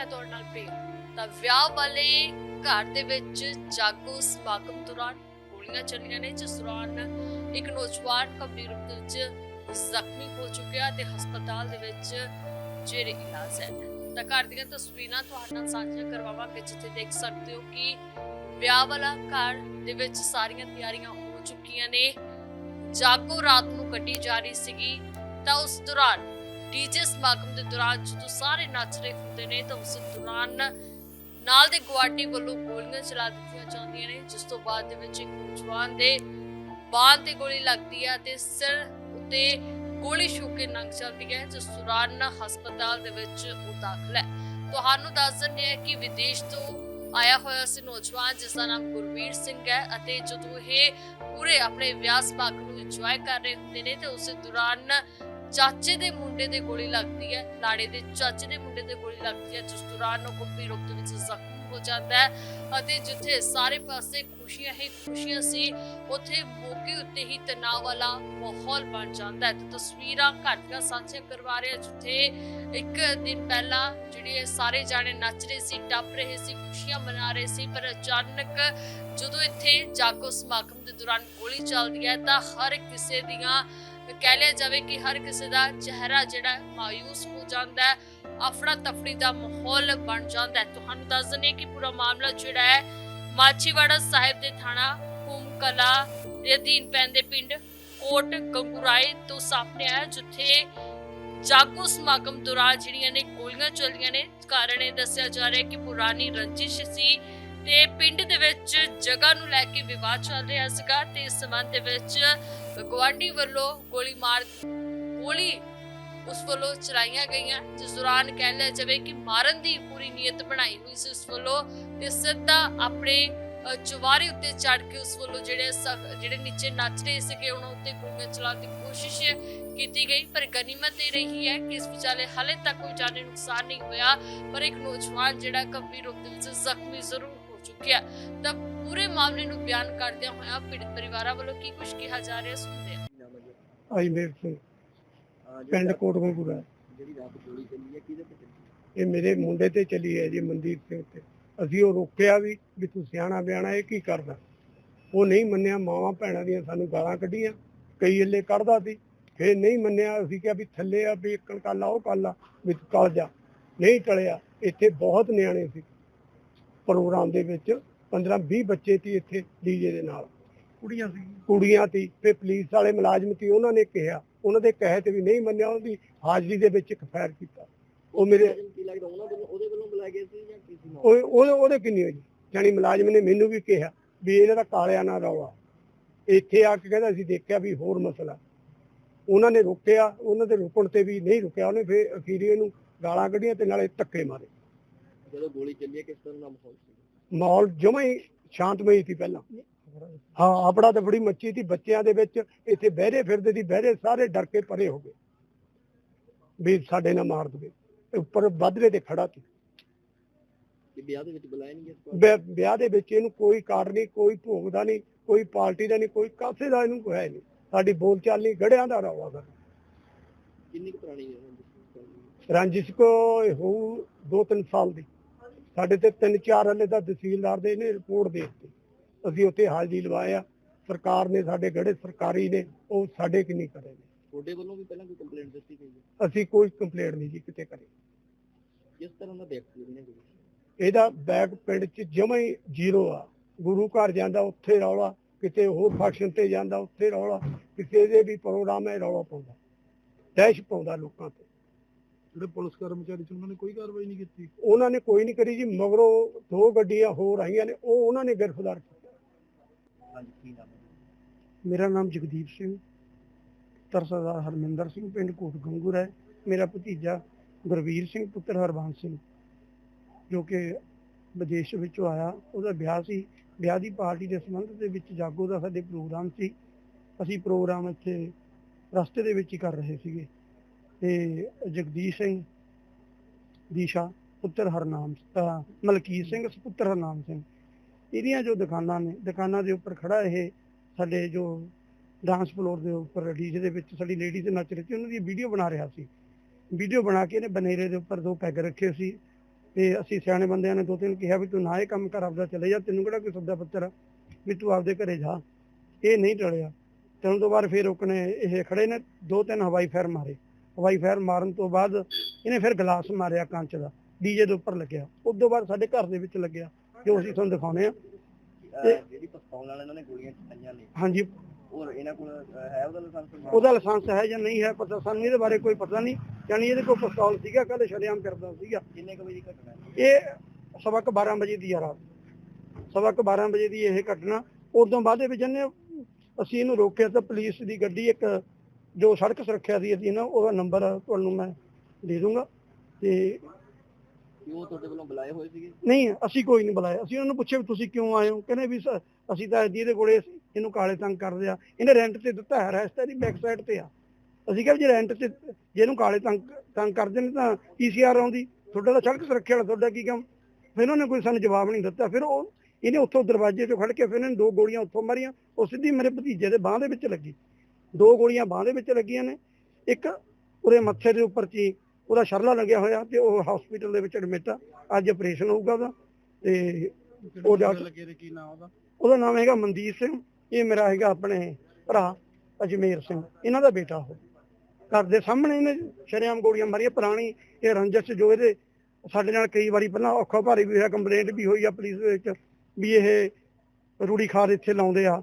ਮੈਂ ਤੁਹਾਡੇ ਨਾਲ ਪ੍ਰਿਆ ਤਾਂ ਵਿਆਹ ਵਾਲੇ ਘਰ ਦੇ ਵਿੱਚ ਜਾਗੋ ਸਮਾਗਮ ਦੌਰਾਨ ਗੋਲੀਆਂ ਚੱਲੀਆਂ ਨੇ, ਜਿਸ ਦੌਰਾਨ ਇੱਕ ਨੌਜਵਾਨ ਗੰਭੀਰ ਰੂਪ ਦੇ ਵਿੱਚ ਜ਼ਖਮੀ ਹੋ ਚੁੱਕਿਆ ਤੇ ਹਸਪਤਾਲ ਦੇ ਵਿੱਚ ਜੇਰੇ ਇਲਾਜ ਹੈ। ਤਾਂ ਘਰ ਦੀਆਂ ਤਸਵੀਰਾਂ ਤੁਹਾਡੇ ਨਾਲ ਸਾਂਝੀਆਂ ਕਰਵਾਵਾਂਗੇ, ਜਿੱਥੇ ਦੇਖ ਸਕਦੇ ਹੋ ਕਿ ਵਿਆਹ ਵਾਲਾ ਘਰ ਦੇ ਵਿੱਚ ਸਾਰੀਆਂ ਤਿਆਰੀਆਂ ਹੋ ਚੁੱਕੀਆਂ ਨੇ। ਜਾਗੋ ਰਾਤ ਨੂੰ ਕੱਢੀ ਜਾ ਰਹੀ ਸੀਗੀ, ਤਾਂ ਉਸ ਦੌਰਾਨ ਡੀਜੇ ਸਮਾਗਮ ਦੇ ਦੌਰਾਨ ਜਦੋਂ ਸਾਰੇ ਨੱਚ ਰਹੇ ਹੁੰਦੇ ਨੇ ਤਾਂ ਉਸ ਦੌਰਾਨ ਨਾਲ ਦੇ ਗੁਆਂਢੀ ਵੱਲੋਂ ਗੋਲੀਆਂ ਚਲਾ ਦਿੱਤੀਆਂ ਜਾਂਦੀਆਂ ਨੇ, ਜਿਸ ਤੋਂ ਬਾਅਦ ਦੇ ਵਿੱਚ ਇੱਕ ਨੌਜਵਾਨ ਦੇ ਬਾਹ ਤੇ ਗੋਲੀ ਲੱਗਦੀ ਹੈ ਤੇ ਸਿਰ ਉੱਤੇ ਗੋਲੀ ਛੂ ਕੇ ਨੰਗ ਚੱਲਦੀ ਹੈ, ਜਿਸ ਦੌਰਾਨ ਹਸਪਤਾਲ ਦੇ ਵਿੱਚ ਉਹ ਦਾਖਲ ਹੈ। ਤੁਹਾਨੂੰ ਦੱਸ ਦਿੰਦੇ ਹਾਂ ਕਿ ਵਿਦੇਸ਼ ਤੋਂ ਆਇਆ ਹੋਇਆ ਸੀ ਨੌਜਵਾਨ, ਜਿਸ ਦਾ ਨਾਮ ਗੁਰਵੀਰ ਸਿੰਘ ਹੈ ਅਤੇ ਜਦੋਂ ਇਹ ਪੂਰੇ ਆਪਣੇ ਵਿਆਹ ਸਮਾਗਮ ਨੂੰ ਇੰਜੋਏ ਕਰ ਰਹੇ ਹੁੰਦੇ ਨੇ, ਤੇ ਉਸੇ ਦੌਰਾਨ ਚਾਚੇ ਦੇ ਮੁੰਡੇ ਦੇ ਗੋਲੀ ਲੱਗਦੀ ਹੈ, ਲਾੜੇ ਦੇ ਚਾਚੇ ਦੇ ਮੁੰਡੇ ਦੇ ਗੋਲੀ ਲੱਗਦੀ ਹੈ, ਜਿਸ ਦੌਰਾਨ ਉਹ ਗੰਭੀਰ ਰੂਪ ਦੇ ਵਿੱਚ ਜ਼ਖਮੀ ਹੋ ਜਾਂਦਾ ਹੈ ਅਤੇ ਜਿੱਥੇ ਸਾਰੇ ਪਾਸੇ ਖੁਸ਼ੀਆਂ ਹੀ ਖੁਸ਼ੀਆਂ ਸੀ, ਉੱਥੇ ਮੌਕੇ ਉੱਤੇ ਹੀ ਤਣਾਅ ਵਾਲਾ ਮਾਹੌਲ ਬਣ ਜਾਂਦਾ ਹੈ। ਤੇ ਤਸਵੀਰਾਂ ਘਰ ਸਾਂਝੀਆਂ ਕਰਵਾ ਰਹੇ ਜਿੱਥੇ ਇੱਕ ਦਿਨ ਪਹਿਲਾਂ ਜਿਹੜੇ ਇਹ ਸਾਰੇ ਜਾਣੇ ਨੱਚ ਰਹੇ ਸੀ, ਟੱਪ ਰਹੇ ਸੀ, ਖੁਸ਼ੀਆਂ ਮਨਾ ਰਹੇ ਸੀ, ਪਰ ਅਚਾਨਕ ਜਦੋਂ ਇੱਥੇ ਜਾਗੋ ਸਮਾਗਮ ਦੇ ਦੌਰਾਨ ਗੋਲੀ ਚੱਲਦੀ ਹੈ, ਤਾਂ ਹਰ ਕਿਸੇ ਦੀਆਂ ਕਹਿ ਲਿਆ ਜਾਵੇ ਕਿ ਹਰ ਕਿਸੇ ਦਾ ਚਿਹਰਾ ਜਿਹੜਾ ਮਾਇੂਸ ਹੋ ਜਾਂਦਾ ਹੈ ਅਫੜਾ ਤਫੜੀ ਦਾ ਮਾਹੌਲ ਬਣ ਜਾਂਦਾ ਹੈ। ਤੁਹਾਨੂੰ ਦੱਸ ਦਿੰਦੇ ਕਿ ਪੂਰਾ ਮਾਮਲਾ ਜਿਹੜਾ ਹੈ ਮਾਛੀਵਾੜਾ ਸਾਹਿਬ ਦੇ ਥਾਣਾ ਹੂਮ ਦੇ ਅਧੀਨ ਪੈਂਦੇ ਪਿੰਡ ਕੋਟ ਗੰਗੂਰਾਏ ਤੋਂ ਸਾਹਮਣੇ ਆਇਆ, ਜਿੱਥੇ ਜਾਗੋ ਸਮਾਗਮ ਦੌਰਾਨ ਜਿਹੜੀਆਂ ਨੇ ਗੋਲੀਆਂ ਚੱਲੀਆਂ ਨੇ, ਕਾਰਨ ਇਹ ਦੱਸਿਆ ਜਾ ਰਿਹਾ ਹੈ ਕਿ ਪੁਰਾਣੀ ਰੰਜਿਸ਼ ਸੀ। ਤੇ ਪਿੰਡ ਦੇ ਵਿੱਚ ਜਗ੍ਹਾ ਨੂੰ ਲੈ ਕੇ ਵਿਵਾਦ ਚੱਲ ਰਿਹਾ ਸੀਗਾ ਤੇ ਇਸ ਸੰਬੰਧ ਦੇ ਵਿੱਚ ਗਵਾਂਢੀ ਵੱਲੋਂ ਗੋਲੀ ਮਾਰ ਗੋਲੀ ਉਸ ਵੱਲੋਂ ਚਲਾਈਆਂ ਗਈਆਂ ਜਿਸ ਦੌਰਾਨ ਕਹਿ ਲਿਆ ਜਾਵੇ ਕਿ ਮਾਰਨ ਦੀ ਪੂਰੀ ਨੀਅਤ ਬਣਾਈ ਹੋਈ ਸੀ ਉਸ ਵੱਲੋਂ ਤੇ ਸਿੱਧਾ ਆਪਣੇ ਅ, ਉੱਤੇ ਚੜ ਕੇ ਉਸ ਵੱਲੋਂ ਜਿਹੜੇ ਜਿਹੜੇ ਨੀਚੇ ਨੱਚ ਰਹੇ ਸੀਗੇ ਉਹਨਾਂ ਉੱਤੇ ਗੋਲੀਆਂ ਚਲਾਉਣ ਦੀ ਕੋਸ਼ਿਸ਼ ਕੀਤੀ ਗਈ ਪਰ ਗਨੀਮਤ ਇਹ ਰਹੀ ਹੈ ਕਿ ਇਸ ਵਿਚਾਲੇ ਹਾਲੇ ਤੱਕ ਕੋਈ ਜਾਨੀ ਨੁਕਸਾਨ ਨਹੀਂ ਹੋਇਆ ਪਰ ਇੱਕ ਨੌਜਵਾਨ ਜਿਹੜਾ ਗੰਭੀਰ ਰੂਪ ਦੇ ਵਿੱਚ ਜ਼ਖਮੀ ਜ਼ਰੂਰ ਚੁੱਕਿਆ ਤਾਂ ਪੂਰੇ ਮਾਮਲੇ ਨੂੰ ਬਿਆਨ ਕਰਦਿਆਂ ਹੋਇਆ ਪੀੜਤ ਪਰਿਵਾਰਾਂ ਵੱਲੋਂ ਕੀ ਕੁਝ ਕਿਹਾ ਜਾ ਰਿਹਾ ਸੁਣਦੇ ਹਾਂ। ਅਜਮੇਰ ਸਿੰਘ ਪਿੰਡ ਕੋਟਗੰਪੁਰਾ ਜਿਹੜੀ ਰਾਤ ਗੋਲੀ ਚੱਲੀ ਹੈ ਕਿਹਦੇ ਤੇ ਚੱਲੀ ਇਹ ਮੇਰੇ ਮੁੰਡੇ ਤੇ ਚੱਲੀ ਹੈ ਜੀ ਮਨਦੀਪ ਸਿੰਘ ਤੇ। ਅਸੀਂ ਉਹ ਰੋਕਿਆ ਵੀ ਵੀ ਤੂੰ ਸਿਆਣਾ ਬਿਆਣਾ ਇਹ ਕੀ ਕਰਦਾ? ਉਹ ਨਹੀਂ ਮੰਨਿਆ ਮਾਵਾਂ ਭੈਣਾਂ ਦੀਆਂ ਸਾਨੂੰ ਗਾਲਾਂ ਕੱਢੀਆਂ ਕਈ ਇੱਲੇ ਕੱਢਦਾ ਸੀ। ਫੇਰ ਨਹੀਂ ਮੰਨਿਆ ਅਸੀਂ ਕਿਹਾ ਵੀ ਥੱਲੇ ਆ ਵੀ ਇੱਕਣ ਕੱਲ ਉਹ ਕੱਲ ਆ ਵੀ ਤੂੰ ਟਲ ਜਾ। ਨਹੀਂ ਟਲਿਆ ਇੱਥੇ ਬਹੁਤ ਨਿਆਣੇ ਸੀ। ਪ੍ਰੋਗਰਾਮ ਦੇ ਵਿੱਚ 15 20 ਬੱਚੇ ਸੀ ਇੱਥੇ ਡੀਜੇ ਦੇ ਨਾਲ। ਕੁੜੀਆਂ ਸੀ। ਕੁੜੀਆਂ ਸੀ। ਤੇ ਪੁਲਿਸ ਵਾਲੇ ਮੁਲਾਜ਼ਮ ਸੀ ਉਹਨਾਂ ਨੇ ਕਿਹਾ ਉਹਨਾਂ ਦੇ ਕਹੇ ਤੇ ਵੀ ਨਹੀਂ ਮੰਨਿਆ ਉਹਦੀ ਹਾਜ਼ਰੀ ਦੇ ਵਿੱਚ ਇੱਕ ਫਾਇਰ ਕੀਤਾ। ਉਹ ਮੇਰੇ ਉਹਦੇ ਵੱਲੋਂ ਬੁਲਾਇਆ ਗਿਆ ਸੀ ਜਾਂ ਕਿਸੇ ਨਾਲ ਉਹ ਉਹ- ਉਹਦੇ ਕਿੰਨੀ ਹੋਈ ਜਾਨੀ ਮੁਲਾਜ਼ਮ ਨੇ ਮੈਨੂੰ ਵੀ ਕਿਹਾ ਵੀ ਇਹਨਾਂ ਦਾ ਕਾਲਿਆ ਨਾ ਰੌਲਾ। ਇੱਥੇ ਆ ਕੇ ਕਹਿੰਦਾ ਅਸੀਂ ਦੇਖਿਆ ਵੀ ਹੋਰ ਮਸਲਾ। ਉਹਨਾਂ ਨੇ ਰੋਕਿਆ ਉਹਨਾਂ ਦੇ ਰੁਕਣ ਤੇ ਵੀ ਨਹੀਂ ਰੁਕਿਆ। ਉਹਨੇ ਫਿਰ ਅਖੀਰੀ ਇਹਨੂੰ ਗਾਲਾਂ ਕੱਢੀਆਂ ਤੇ ਨਾਲੇ ਧੱਕੇ ਮਾਰੇ। ਜਦੋਂ ਗੋਲੀ ਚੱਲੀ ਹੈ ਕਿਸ ਤਰ੍ਹਾਂ ਦਾ ਮਾਹੌਲ ਸੀ? ਮਾਹੌਲ ਜਮਾਂ ਹੀ ਸ਼ਾਂਤਮਈ ਸੀ ਪਹਿਲਾਂ। ਹਾਂ ਆਪੜਾ ਤਾਂ ਬੜੀ ਮੱਚੀ ਸੀ। ਬੱਚਿਆਂ ਦੇ ਵਿੱਚ ਇੱਥੇ ਬਹਿਰੇ ਫਿਰਦੇ ਸੀ ਬਹਿਰੇ ਸਾਰੇ ਡਰ ਕੇ ਪਰੇ ਹੋ ਗਏ। ਵੀ ਸਾਡੇ ਨਾਲ ਮਾਰ ਦਵੇ। ਉੱਪਰ ਵੱਧਰੇ ਤੇ ਖੜਾ ਸੀ। ਵਿਆਹ ਦੇ ਵਿੱਚ ਬੁਲਾਇਆ ਨਹੀਂ ਗਿਆ ਸੀ ਵਿਆਹ- ਵਿਆਹ ਦੇ ਵਿੱਚ ਇਹਨੂੰ ਕੋਈ ਕਾਰ ਨਹੀਂ ਕੋਈ ਭੋਗ ਦਾ ਨਹੀਂ ਕੋਈ ਪਾਰਟੀ ਦਾ ਨਹੀਂ ਕੋਈ ਕਾਸੇ ਦਾ ਇਹਨੂੰ ਕੋਈ ਹੈ ਨਹੀਂ। ਸਾਡੀ ਬੋਲਚਾਲ ਨਹੀਂ ਗੜਿਆਂ ਦਾ ਰੌਲਾ ਗਾ ਕਿੰਨੀ ਕੁ ਪੁਰਾਣੀ ਹੈ ਰੰਜਿਸ਼ ਕੋ ਹੋਊ ਦੋ ਤਿੰਨ ਸਾਲ ਦੀ। ਸਾਡੇ ਤੇ ਤਿੰਨ ਚਾਰ ਹਲੇ ਦਾ ਤਹਿਸੀਲਦਾਰ ਦੇ ਇਹਨੇ ਰਿਪੋਰਟ ਦੇ ਦਿੱਤੀ। ਅਸੀਂ ਉੱਥੇ ਹਾਜ਼ਰੀ ਲਵਾਇਆ ਸਰਕਾਰ ਨੇ ਸਾਡੇ ਗੜੇ ਸਰਕਾਰੀ ਨੇ ਉਹ ਸਾਡੇ ਕਿ ਨਹੀਂ ਕਰੇ ਨੇ। ਤੁਹਾਡੇ ਵੱਲੋਂ ਵੀ ਪਹਿਲਾਂ ਕੋਈ ਕੰਪਲੇਂਟ ਦਿੱਤੀ ਗਈ ਹੈ? ਅਸੀਂ ਕੋਈ ਕੰਪਲੇਂਟ ਨਹੀਂ ਜੀ ਕਿਤੇ ਕਰੀ। ਕਿਸ ਤਰ੍ਹਾਂ ਦਾ ਵਿਅਕਤੀ ਗੋਲੀ ਇਹਦਾ ਬੈਗ ਪਿੰਡ 'ਚ ਜਮਾ ਹੀ ਜ਼ੀਰੋ ਆ। ਗੁਰੂ ਘਰ ਜਾਂਦਾ ਉੱਥੇ ਰੌਲਾ। ਕਿਤੇ ਹੋਰ ਫੰਕਸ਼ਨ ਤੇ ਜਾਂਦਾ ਉੱਥੇ ਰੌਲਾ। ਕਿਸੇ ਦੇ ਵੀ ਪ੍ਰੋਗਰਾਮ ਹੈ ਰੌਲਾ ਪਾਉਂਦਾ। ਦਹਿਸ਼ ਪਾਉਂਦਾ ਲੋਕਾਂ ਤੇ। ਜਿਹੜੇ ਪੁਲਿਸ ਕਰਮਚਾਰੀ ਸੀ ਉਹਨਾਂ ਨੇ ਕੋਈ ਕਾਰਵਾਈ ਨਹੀਂ ਕੀਤੀ। ਉਹਨਾਂ ਨੇ ਕੋਈ ਨਹੀਂ ਕਰੀ ਜੀ ਮਗਰੋਂ ਦੋ ਗੱਡੀਆਂ ਹੋਰ ਆਈਆਂ ਨੇ ਉਹ ਉਹਨਾਂ ਨੇ ਗ੍ਰਿਫਤਾਰ ਕੀਤਾ ਹਾਂਜੀ ਕੀ ਨਾਮ ਹੈ ਮੇਰਾ ਨਾਮ ਜਗਦੀਪ ਸਿੰਘ ਪੁੱਤਰ ਸਰਦਾਰ ਹਰਮਿੰਦਰ ਸਿੰਘ ਪਿੰਡ ਕੋਟ ਗੰਗੂਰ ਹੈ। ਮੇਰਾ ਭਤੀਜਾ ਗੁਰਵੀਰ ਸਿੰਘ ਪੁੱਤਰ ਹਰਬੰਸ ਸਿੰਘ ਜੋ ਕਿ ਵਿਦੇਸ਼ ਵਿੱਚੋਂ ਆਇਆ। ਉਹਦਾ ਵਿਆਹ ਸੀ। ਵਿਆਹ ਦੀ ਪਾਰਟੀ ਦੇ ਸੰਬੰਧ ਦੇ ਵਿੱਚ ਜਾਗੋ ਦਾ ਸਾਡੇ ਪ੍ਰੋਗਰਾਮ ਸੀ। ਅਸੀਂ ਪ੍ਰੋਗਰਾਮ ਇੱਥੇ ਰਸਤੇ ਦੇ ਵਿੱਚ ਹੀ ਕਰ ਰਹੇ ਸੀਗੇ। ਤੇ ਜਗਦੀਸ਼ ਸਿੰਘ ਦੀਸ਼ਾ, ਪੁੱਤਰ ਹਰਨਾਮ ਮਲਕੀਤ ਸਿੰਘ, ਪੁੱਤਰ ਹਰਨਾਮ ਸਿੰਘ। ਇਹਦੀਆਂ ਜੋ ਦੁਕਾਨਾਂ ਨੇ, ਦੁਕਾਨਾਂ ਦੇ ਉੱਪਰ ਖੜਾ ਇਹ ਸਾਡੇ ਜੋ ਡਾਂਸ ਫਲੋਰ ਦੇ ਉੱਪਰ ਡੀਜੇ ਦੇ ਵਿੱਚ ਸਾਡੀ ਲੇਡੀਜ਼ ਨੱਚ ਰਹੀ ਸੀ ਉਹਨਾਂ ਦੀ ਵੀਡੀਓ ਬਣਾ ਰਿਹਾ ਸੀ। ਵੀਡੀਓ ਬਣਾ ਕੇ ਇਹਨੇ ਬਨੇਰੇ ਦੇ ਉੱਪਰ ਦੋ ਪੈਗ ਰੱਖੇ ਸੀ ਤੇ ਅਸੀਂ ਸਿਆਣੇ ਬੰਦਿਆਂ ਨੇ ਦੋ ਤਿੰਨ ਕਿਹਾ ਵੀ ਤੂੰ ਨਾ ਇਹ ਕੰਮ ਕਰ, ਆਪਦਾ ਚਲੇ ਜਾ, ਤੈਨੂੰ ਕਿਹੜਾ ਕੋਈ ਸੱਦਾ ਪੱਤਰ ਆ? ਵੀ ਤੂੰ ਆਪਦੇ ਘਰੇ ਜਾ। ਇਹ ਨਹੀਂ ਟਲਿਆ। ਤੈਨੂੰ ਤੋਂ ਬਾਅਦ ਫਿਰ ਉਹਨੇ ਇਹ ਖੜੇ ਨੇ ਦੋ ਤਿੰਨ ਹਵਾਈ ਫਾਇਰ ਮਾਰੇ। ਹਵਾਈ ਫਾਇਰ ਮਾਰਨ ਤੋਂ ਬਾਅਦ ਇਹਨੇ ਫਿਰ ਗਲਾਸ ਮਾਰਿਆ ਕੰਚ ਦਾ ਡੀਜੇ ਦੇ ਉੱਪਰ ਲੱਗਿਆ। ਉਸ ਤੋਂ ਬਾਅਦ ਸਾਡੇ ਘਰ ਦੇ ਵਿੱਚ ਲੱਗਿਆ ਜੋ ਅਸੀਂ ਤੁਹਾਨੂੰ ਦਿਖਾਉਨੇ ਆ। ਅਹ ਜਿਹੜੀ ਪਿਸਤੌਲ ਨਾਲ ਇਹਨਾਂ ਨੇ ਗੋਲੀਆਂ ਚਲਾਈਆਂ ਨੇ। ਹਾਂਜੀ। ਔਰ ਇਹਨਾਂ ਕੋਲ ਹੈ ਉਹਦਾ ਲਾਇਸੈਂਸ ਉਹਦਾ ਲਾਇਸੈਂਸ ਹੈ ਜਾਂ ਨਹੀਂ ਹੈ ਪਤਾ ਸਾਨੂੰ ਇਹਦੇ ਬਾਰੇ ਕੋਈ ਪਤਾ ਨਹੀਂ। ਯਾਨੀ ਇਹਦੇ ਕੋਲ ਪਿਸਤੌਲ ਸੀਗਾ ਕੱਲ ਸ਼ਰੇਆਮ ਕਰਦਾ ਸੀਗਾ। ਕਿੰਨੇ ਕੁ ਵਜੇ ਦੀ ਘਟਨਾ ਇਹ ਸਵਾ ਕੁ 12 ਵਜੇ ਦੀ ਆ ਰਾਤ। ਸਵਾ ਕੁ 12 ਵਜੇ ਦੀ ਇਹ ਘਟਨਾ। ਉਦੋਂ ਬਾਅਦ ਦੇ ਵਿੱਚ ਇਹਨੇ ਅਸੀਂ ਇਹਨੂੰ ਰੋਕਿਆ ਤਾਂ ਪੁਲਿਸ ਦੀ ਗੱਡੀ ਇੱਕ ਜੋ ਸੜਕ ਸੁਰੱਖਿਆ ਦੀ ਅਸੀਂ ਨਾ ਉਹਦਾ ਨੰਬਰ ਤੁਹਾਨੂੰ ਮੈਂ ਦੇ ਦੂੰਗਾ ਤੇ ਉਹ ਤੁਹਾਡੇ ਵੱਲੋਂ ਬੁਲਾਏ ਹੋਏ ਸੀਗੇ? ਨਹੀਂ ਅਸੀਂ ਕੋਈ ਨਹੀਂ ਬੁਲਾਇਆ। ਅਸੀਂ ਉਹਨਾਂ ਨੂੰ ਪੁੱਛਿਆ ਵੀ ਤੁਸੀਂ ਕਿਉਂ ਆਏ ਹੋ? ਕਹਿੰਦੇ ਵੀ ਅਸੀਂ ਤਾਂ ਜੀ ਇਹਦੇ ਕੋਲੇ ਇਹਨੂੰ ਕਾਲੇ ਤੰਗ ਕਰਦੇ ਆ। ਇਹਨੇ ਰੈਂਟ ਤੇ ਦਿੱਤਾ ਹੈ ਰੈਸਟ ਇਹਦੀ ਬੈਕ ਸਾਈਡ ਤੇ ਆ। ਅਸੀਂ ਕਿਹਾ ਜੇ ਰੈਂਟ ਤੇ ਜੇ ਇਹਨੂੰ ਕਾਲੇ ਤੰਗ ਤੰਗ ਕਰਦੇ ਨੇ ਤਾਂ ਪੀਸੀਆਰ ਆਉਂਦੀ। ਤੁਹਾਡਾ ਤਾਂ ਸੜਕ ਸੁਰੱਖਿਆ ਵਾਲਾ ਤੁਹਾਡਾ ਕੀ ਕੰਮ? ਫਿਰ ਉਹਨਾਂ ਨੇ ਕੋਈ ਸਾਨੂੰ ਜਵਾਬ ਨਹੀਂ ਦਿੱਤਾ। ਫਿਰ ਉਹ ਇਹਨੇ ਉੱਥੋਂ ਦਰਵਾਜ਼ੇ 'ਚੋਂ ਖੜ ਕੇ ਫਿਰ ਇਹਨੇ ਦੋ ਗੋਲੀਆਂ ਉੱਥੋਂ ਮਾਰੀਆਂ। ਉਹ ਸਿੱਧੀ ਮੇਰੇ ਭਤੀਜੇ ਦੇ ਬਾਹ ਦੇ ਵਿੱਚ ਲੱਗੀ। ਦੋ ਗੋਲੀਆਂ ਬਾਹ ਦੇ ਵਿੱਚ ਲੱਗੀਆਂ ਨੇ। ਇੱਕ ਉਹਦੇ ਮੱਥੇ ਦੇ ਉੱਪਰ ਚੀ ਉਹਦਾ ਸ਼ਰਲਾ ਲੱਗਿਆ ਹੋਇਆ ਤੇ ਉਹ ਹਸਪੀਟਲ ਦੇ ਵਿੱਚ ਐਡਮਿਟ ਆ। ਅੱਜ ਆਪਰੇਸ਼ਨ ਹੋਊਗਾ ਉਹਦਾ ਤੇ ਉਹ ਲੱਗੇ ਤੇ ਕੀ ਨਾਮ ਉਹਦਾ? ਉਹਦਾ ਨਾਮ ਹੈਗਾ ਮਨਦੀਪ ਸਿੰਘ ਇਹ ਮੇਰਾ ਹੈਗਾ ਆਪਣੇ ਭਰਾ ਅਜਮੇਰ ਸਿੰਘ। ਇਹਨਾਂ ਦਾ ਬੇਟਾ ਉਹ। ਘਰ ਦੇ ਸਾਹਮਣੇ ਇਹਨੇ ਸ਼ਰੇਆਮ ਗੋਲੀਆਂ ਮਾਰੀਆਂ। ਪੁਰਾਣੀ ਇਹ ਰੰਜਸ ਜੋ ਇਹਦੇ ਸਾਡੇ ਨਾਲ ਕਈ ਵਾਰੀ ਪਹਿਲਾਂ ਔਖਾ ਭਾਰੀ ਵੀ ਹੋਇਆ ਕੰਪਲੇਂਟ ਵੀ ਹੋਈ ਆ ਪੁਲਿਸ ਦੇ ਵਿੱਚ ਵੀ ਇਹ ਰੂੜੀ ਖਾਦ ਇੱਥੇ ਲਾਉਂਦੇ ਆ।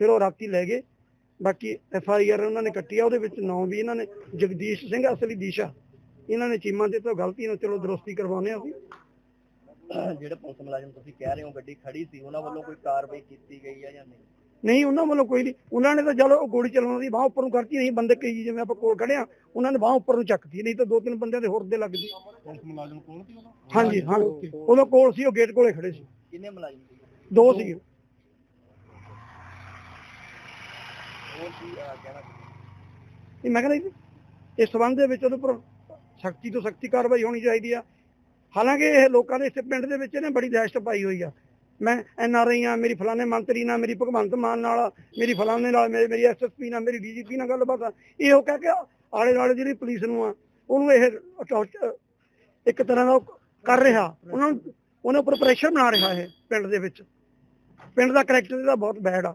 ਫਿਰ ਉਹ ਰਾਤੀ ਲੈ ਗਏ। ਬਾਕੀ ਐਫ ਆਈ ਆਰ ਉਹਨਾਂ ਨੇ ਕੱਟੀ ਆ ਉਹਦੇ ਵਿੱਚ ਨਾਂ ਵੀ ਇਹਨਾਂ ਨੇ ਜਗਦੀਸ਼ ਸਿੰਘ ਅਸਲੀ ਦੀਸ਼ਾ। ਇਹਨਾਂ ਨੇ ਚੀਮਾਂ ਦੇ ਤੋਂ ਗਲਤੀ ਨਾਲ ਚਲੋ ਦਰੁਸਤੀ ਕਰਵਾਉਂਦੇ ਆ ਅਸੀਂ। ਜਿਹੜੇ ਪੁਲਿਸ ਮੁਲਾਜ਼ਮ ਤੁਸੀਂ ਕਹਿ ਰਹੇ ਹੋ ਗੱਡੀ ਖੜੀ ਸੀ ਉਹਨਾਂ ਵੱਲੋਂ ਕੋਈ ਕਾਰਵਾਈ ਕੀਤੀ ਗਈ ਹੈ ਜਾਂ ਨਹੀਂ? ਨਹੀਂ ਉਹਨਾਂ ਵੱਲੋਂ ਕੋਈ ਨਹੀਂ। ਉਹਨਾਂ ਨੇ ਤਾਂ ਚਲੋ ਉਹ ਗੋਲੀ ਚਲਾਉਣ ਦੀ ਬਾਹ ਉੱਪਰ ਨੂੰ ਕਰਤੀ ਨਹੀਂ ਬੰਦੇ ਕਈ ਜਿਵੇਂ ਆਪਾਂ ਕੋਲ ਖੜੇ ਆ ਉਹਨਾਂ ਨੇ ਬਾਹ ਉੱਪਰ ਨੂੰ ਚੱਕਤੀ ਨਹੀਂ ਤਾਂ ਦੋ ਤਿੰਨ ਬੰਦਿਆਂ ਦੇ ਹੋਰ ਦੇ ਲੱਗਦੀ ਪੁਲਿਸ ਮੁਲਾਜ਼ਮ ਕੋਲ ਸੀ ਉਹਦਾ? ਹਾਂਜੀ ਹਾਂ। ਉਹਦੇ ਕੋਲ ਸੀ ਉਹ ਗੇਟ ਕੋਲੇ ਖੜੇ ਸੀ। ਕਿੰਨੇ ਮੁਲਾਜ਼ਮ ਸੀ? ਦੋ ਸੀ ਹੋਰ ਕੀ ਕਹਿਣਾ ਇਹ ਮੈਂ ਕਹਿੰਦਾ ਇਸ ਸੰਬੰਧ ਦੇ ਵਿੱਚ ਉਹਦੇ ਉੱਪਰ ਸਖਤੀ ਤੋਂ ਸਖਤੀ ਕਾਰਵਾਈ ਹੋਣੀ ਚਾਹੀਦੀ ਆ। ਹਾਲਾਂਕਿ ਇਹ ਲੋਕਾਂ ਦੇ, ਇਸ ਪਿੰਡ ਦੇ ਵਿੱਚ ਇਹਨੇ ਬੜੀ ਦਹਿਸ਼ਤ ਪਾਈ ਹੋਈ ਆ। ਮੈਂ ਐਨ ਆਰ ਆਈ ਆ, ਮੇਰੀ ਫਲਾਣੇ ਮੰਤਰੀ ਨਾਲ, ਮੇਰੀ ਭਗਵੰਤ ਮਾਨ ਨਾਲ, ਮੇਰੀ ਫਲਾਣੇ ਨਾਲ ਮੇਰੀ ਮੇਰੀ ਐਸਐਸਪੀ ਨਾਲ, ਮੇਰੀ ਡੀਜੀਪੀ ਨਾਲ ਗੱਲਬਾਤ ਆ। ਇਹੋ ਕਹਿ ਕੇ ਆਲੇ ਦੁਆਲੇ ਜਿਹੜੀ ਪੁਲਿਸ ਨੂੰ ਆ, ਉਹਨੂੰ ਇਹ ਇੱਕ ਤਰ੍ਹਾਂ ਦਾ ਕਰ ਰਿਹਾ। ਉਹਨਾਂ ਨੂੰ ਉਹਨਾਂ ਉੱਪਰ ਪ੍ਰੈਸ਼ਰ ਬਣਾ ਰਿਹਾ ਇਹ ਪਿੰਡ ਦੇ ਵਿੱਚ। ਪਿੰਡ ਦਾ ਕਰੈਕਟਰ ਇਹਦਾ ਬਹੁਤ ਬੈਡ ਆ।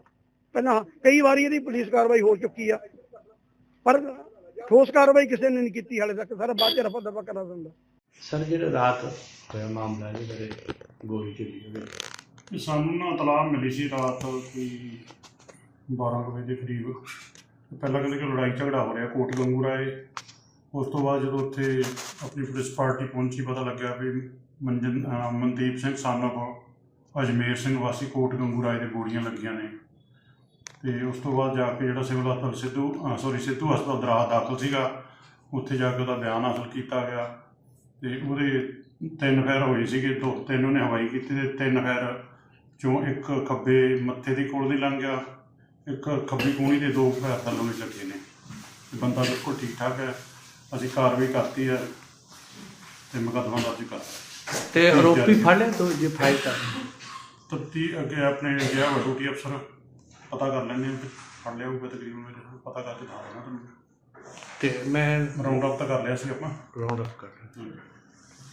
ਪਹਿਲਾਂ ਕਈ ਵਾਰੀ ਇਹਦੀ ਪੁਲਿਸ ਕਾਰਵਾਈ ਹੋ ਚੁੱਕੀ ਆ। ਪਰ ਠੋਸ ਕਾਰਵਾਈ ਕਿਸੇ ਨੇ ਨਹੀਂ ਕੀਤੀ ਹਾਲੇ ਤੱਕ। ਸਾਰਾ ਬਾਅਦ ਚ ਰਫਾ ਦਫਾ ਕਰਾ ਦਿੰਦਾ ਸਰ ਜਿਹੜਾ ਰਾਤ ਹੋਇਆ ਮਾਮਲਾ ਇਹਦੇ ਬਾਰੇ ਗੋਲੀ ਚੱਲੀ ਤੇ ਸਾਨੂੰ ਨਾ ਤਲਾਹ ਮਿਲੀ ਸੀ ਰਾਤ ਕੋਈ 12 ਕੁ ਵਜੇ ਦੇ ਕਰੀਬ। ਪਹਿਲਾਂ ਕਹਿੰਦੇ ਕਿ ਲੜਾਈ ਝਗੜਾ ਹੋ ਰਿਹਾ ਕੋਟ ਗੰਗੂਰਾਏ ਉਸ ਤੋਂ ਬਾਅਦ ਜਦੋਂ ਉੱਥੇ ਆਪਣੀ ਪੁਲਿਸ ਪਾਰਟੀ ਪਹੁੰਚੀ ਪਤਾ ਲੱਗਿਆ ਵੀ ਮਨਜਨ ਮਨਦੀਪ ਸਿੰਘ ਸਾਨੋ ਅਜਮੇਰ ਸਿੰਘ ਵਾਸੀ ਕੋਟ ਗੰਗੂਰਾਏ ਦੇ ਗੋਲੀਆਂ ਲੱਗੀਆਂ ਨੇ। ਤੇ ਉਸ ਤੋਂ ਬਾਅਦ ਜਾ ਕੇ ਜਿਹੜਾ ਸਿਵਲ ਹਸਪਤਾਲ ਸਿੱਧੂ ਸੌਰੀ ਸਿੱਧੂ ਹਸਪਤਾਲ ਦਰਾਹਾ ਦਾਖਲ ਸੀਗਾ ਉੱਥੇ ਜਾ ਕੇ ਉਹਦਾ ਬਿਆਨ ਹਾਸਲ ਕੀਤਾ ਗਿਆ। ਤੇ ਉਹਦੇ ਤਿੰਨ ਫੈਰ ਹੋਏ ਸੀਗੇ ਦੋ ਤਿੰਨ ਉਹਨੇ ਹਵਾਈ ਕੀਤੀ ਤੇ ਤਿੰਨ ਫੈਰ ਚੋਂ ਇੱਕ ਖੱਬੇ ਮੱਥੇ ਦੀ ਕੋਲ ਦੀ ਲੰਘ ਗਿਆ ਇੱਕ ਖੱਬੀ ਕੂਣੀ ਦੇ ਦੋ ਫੈਰ ਥੱਲੋਂ ਵੀ ਲੱਗੇ ਨੇ। ਬੰਦਾ ਬਿਲਕੁਲ ਠੀਕ ਠਾਕ ਹੈ ਅਸੀਂ ਕਾਰਵਾਈ ਕਰਤੀ ਹੈ ਤੇ ਮੁਕੱਦਮਾ ਦਰਜ ਕਰਤਾ ਤੇ ਆਰੋਪੀ ਫੜ ਲਿਆ ਤੋ ਜੇ ਫਾਇਲ ਕਰ ਤੱਤੀ ਅੱਗੇ ਆਪਣੇ ਗਿਆ ਵਾ ਡਿਊਟੀ ਅਫਸਰ। ਪਤਾ ਕਰ ਲੈਂਦੇ ਹਾਂ ਫੜ ਲਿਆ ਹੋਊਗਾ ਤਕਰੀਬਨ ਮੈਨੂੰ ਪਤਾ ਕਰਕੇ ਦੱਸ ਦੇਣਾ ਤੁਹਾਨੂੰ। ਤੇ ਮੈਂ ਰਾਉਂਡ ਅਪ ਤਾਂ ਕਰ ਲਿਆ ਸੀ ਆਪਾਂ। ਰਾਉਂਡ ਅਪ ਕਰ ਹਾਂਜੀ।